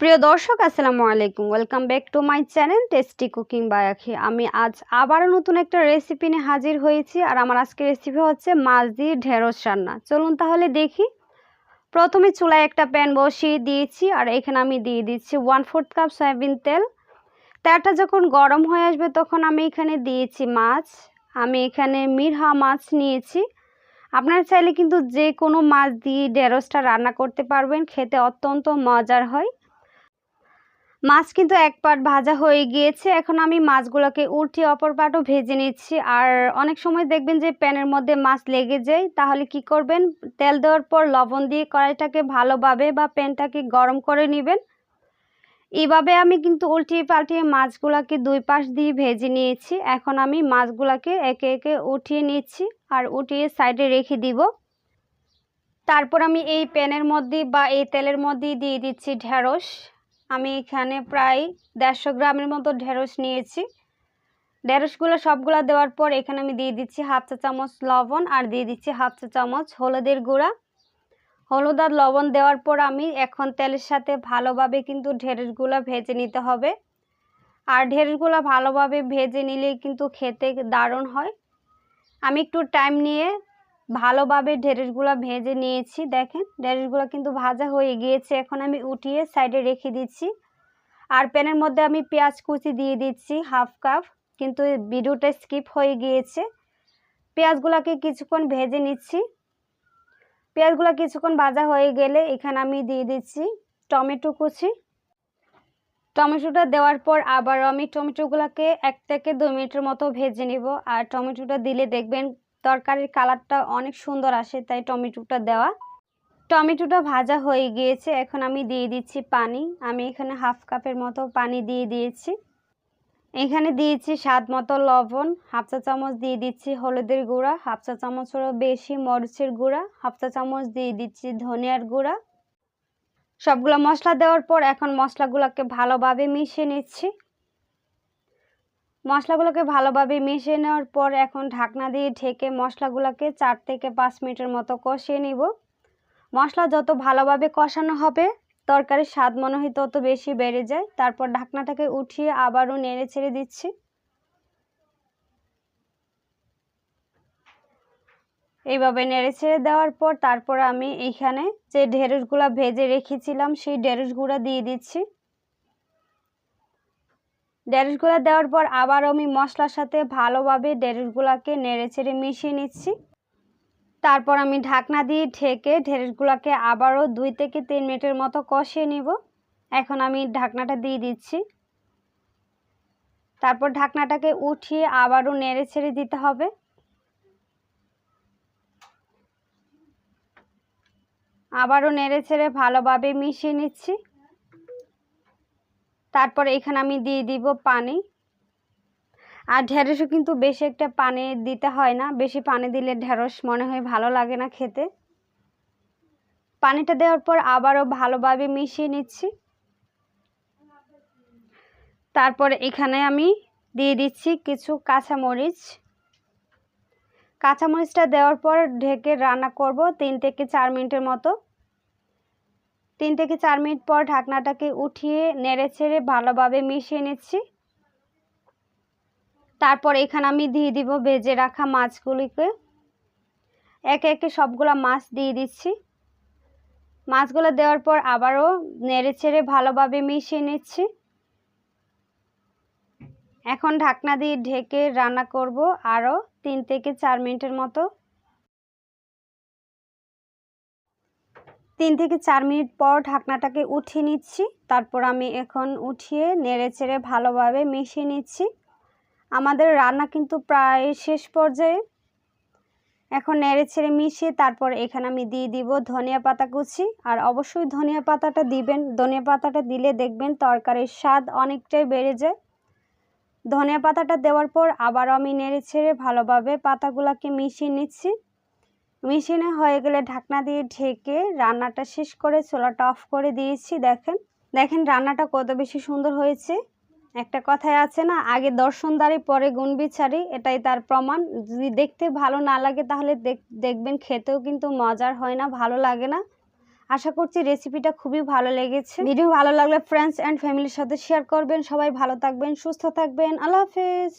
প্রিয় দর্শক, আসসালামু আলাইকুম। Welcome back to my channel tasty cooking by Akhi আমি আজ আবারও নতুন একটা রেসিপি নিয়ে হাজির হয়েছি আর আমার আজকের রেসিপি হচ্ছে মাছ দিয়ে ঢেঁড়স রান্না। চলুন তাহলে দেখি। প্রথমে চুলায় একটা প্যান বসিয়ে দিয়েছি আর এখানে আমি দিয়ে দিচ্ছি ওয়ান ফোর্থ কাপ সয়াবিন তেল। তেলটা যখন গরম হয়ে আসবে তখন আমি এখানে দিয়েছি মাছ। আমি এখানে মিরহা মাছ নিয়েছি। আপনারা চাইলে কিন্তু যে কোনো মাছ দিয়ে ঢেঁড়সটা রান্না করতে পারবেন, খেতে অত্যন্ত মজার হয়। মাছ কিন্তু এক পাট ভাজা হয়ে গিয়েছে। এখন আমি মাছগুলোকে উল্টে অপর পাটও ভেজে নিচ্ছি। আর অনেক সময় দেখবেন যে প্যানের মধ্যে মাছ লেগে যায়। তাহলে কি করবেন? তেল দেওয়ার পর লবণ দিয়ে কড়াইটাকে ভালোভাবে বা প্যানটাকে গরম করে নেবেন। এইভাবে আমি কিন্তু উল্টিয়ে পাল্টিয়ে মাছগুলোকে দুই পাশ দিয়ে ভেজে নিয়েছি। এখন আমি মাছগুলোকে একে একে উঠিয়ে নিচ্ছি আর উঠিয়ে সাইডে রেখে দিব। তারপর আমি এই প্যানের মধ্যে বা এই তেলের মধ্যে দিয়ে দিচ্ছি ঢেঁড়স। আমি এখানে প্রায় দেড়শো গ্রামের মতো ঢেঁড়স নিয়েছি। ঢেঁড়সগুলো সবগুলো দেওয়ার পর এখানে আমি দিয়ে দিচ্ছি হাফ চা চামচ লবণ আর দিয়ে দিচ্ছি হাফ চা চামচ হলুদের গুঁড়া। হলুদ আর লবণ দেওয়ার পর আমি এখন তেলের সাথে ভালোভাবে কিন্তু ঢেঁড়সগুলো ভেজে নিতে হবে। আর ঢেঁড়সগুলো ভালোভাবে ভেজে নিলে কিন্তু খেতে দারুণ হয়। আমি একটু টাইম নিয়ে ভালোভাবে ঢেঁড়সগুলো ভেজে নিয়েছি। দেখেন, ঢেঁড়সগুলো কিন্তু ভাজা হয়ে গিয়েছে। এখন আমি উঠিয়ে সাইডে রেখে দিচ্ছি। আর প্যানের মধ্যে আমি পেঁয়াজ কুচি দিয়ে দিচ্ছি, হাফ কাপ। কিন্তু ভিডিওটা স্কিপ হয়ে গিয়েছে। পেঁয়াজগুলোকে কিছুক্ষণ ভেজে নিচ্ছি। পেঁয়াজগুলো কিছুক্ষণ ভাজা হয়ে গেলে এখানে আমি দিয়ে দিচ্ছি টমেটো কুচি। টমেটোটা দেওয়ার পর আবার আমি টমেটোগুলোকে এক থেকে দু মিনিটের মতো ভেজে নিব। আর টমেটোটা দিলে দেখবেন তরকারির কালারটা অনেক সুন্দর আসে, তাই টমেটোটা দেওয়া। টমেটোটা ভাজা হয়ে গিয়েছে, এখন আমি দিয়ে দিচ্ছি পানি। আমি এখানে হাফ কাপের মতো পানি দিয়ে দিয়েছি। এখানে দিয়েছি স্বাদ মতো লবণ, হাফ চা চামচ দিয়ে দিচ্ছি হলুদের গুঁড়া, হাফ চা চামচেরও বেশি মরিচের গুঁড়া, হাফ চা চামচ দিয়ে দিচ্ছি ধনিয়ার গুঁড়া। সবগুলো মশলা দেওয়ার পর এখন মশলাগুলোকে ভালোভাবে মিশিয়ে নিচ্ছি। মশলাগুলোকে ভালোভাবে মিশিয়ে নেওয়ার পর এখন ঢাকনা দিয়ে ঢেকে মশলাগুলোকে চার থেকে পাঁচ মিনিটের মতো কষিয়ে নিব। মশলা যত ভালোভাবে কষানো হবে, তরকারির স্বাদ মনে হয় তত বেশি বেড়ে যায়। তারপর ঢাকনাটাকে উঠিয়ে আবারও নেড়ে ছেড়ে দিচ্ছি। এইভাবে নেড়ে ছেড়ে দেওয়ার পর তারপর আমি এইখানে যে ঢেঁড়সগুলো ভেজে রেখেছিলাম, সেই ঢেঁড়সগুলো দিয়ে দিচ্ছি। ঢেঁড়সগুলো দেওয়ার পর আবার আমি মশলার সাথে ভালোভাবে ঢেঁড়সগুলোকে নেড়ে ছেড়ে মিশিয়ে নিচ্ছি। তারপর আমি ঢাকনা দিয়ে ঢেকে ঢেঁড়সগুলোকে আবারও দুই থেকে তিন মিনিটের মতো কষিয়ে নিব। এখন আমি ঢাকনাটা দিয়ে দিচ্ছি। তারপর ঢাকনাটাকে উঠিয়ে আবারও নেড়ে ছেড়ে দিতে হবে। আবারও নেড়ে ছেড়ে ভালোভাবে মিশিয়ে নিচ্ছি। তারপর এখানে আমি দিয়ে দিব পানি। আর ঢেঁড়সও কিন্তু বেশি একটা পানি দিতে হয় না, বেশি পানি দিলে ঢেঁড়স মনে হয় ভালো লাগে না খেতে। পানিটা দেওয়ার পর আবারও ভালোভাবে মিশিয়ে নিচ্ছি। তারপর এখানে আমি দিয়ে দিচ্ছি কিছু কাঁচামরিচ। কাঁচামরিচটা দেওয়ার পর ঢেকে রান্না করব তিন থেকে চার মিনিটের মতো। তিন থেকে চার মিনিট পর ঢাকনাটাকে উঠিয়ে নেড়ে ছেড়ে ভালোভাবে মিশিয়ে নিচ্ছি। তারপর এখানে আমি দিয়ে দিব ভেজে রাখা মাছগুলিকে। একে একে সবগুলো মাছ দিয়ে দিচ্ছি। মাছগুলো দেওয়ার পর আবারও নেড়ে ছেড়ে ভালোভাবে মিশিয়ে নিচ্ছি। এখন ঢাকনা দিয়ে ঢেকে রান্না করব আরও তিন থেকে চার মিনিটের মতো। তিন থেকে চার মিনিট পর ঢাকনাটাকে উঠিয়ে নিচ্ছি। তারপর আমি এখন উঠিয়ে নেড়ে চেড়ে ভালোভাবে মিশিয়ে নিচ্ছি। আমাদের রান্না কিন্তু প্রায় শেষ পর্যায়ে। এখন নেড়ে ছেড়ে মিশিয়ে তারপর এখানে আমি দিয়ে দিব ধনিয়া পাতা কুচি। আর অবশ্যই ধনিয়া পাতাটা দিবেন। ধনিয়া পাতাটা দিলে দেখবেন তরকারির স্বাদ অনেকটাই বেড়ে যায়। ধনিয়া পাতাটা দেওয়ার পর আবার আমি নেড়ে ছেড়ে ভালোভাবে পাতাগুলোকে মিশিয়ে নিচ্ছি। মিশিয়ে হয়ে গেলে ঢাকনা দিয়ে ঢেকে রান্নাটা শেষ করে চোলাটা অফ করে দিয়েছি, দেখেন। দেখেন রান্নাটা কত বেশি সুন্দর হয়েছে। একটা কথায় আছে না, আগে দর্শনদারি পরে গুণ বিচারি, এটাই তার প্রমাণ। যদি দেখতে ভালো না লাগে তাহলে দেখবেন খেতেও কিন্তু মজার হয় না, ভালো লাগে না। আশা করছি রেসিপিটা খুবই ভালো লেগেছে। ভিডিও ভালো লাগলে ফ্রেন্ডস অ্যান্ড ফ্যামিলির সাথে শেয়ার করবেন। সবাই ভালো থাকবেন, সুস্থ থাকবেন। আল্লাহ হাফেজ।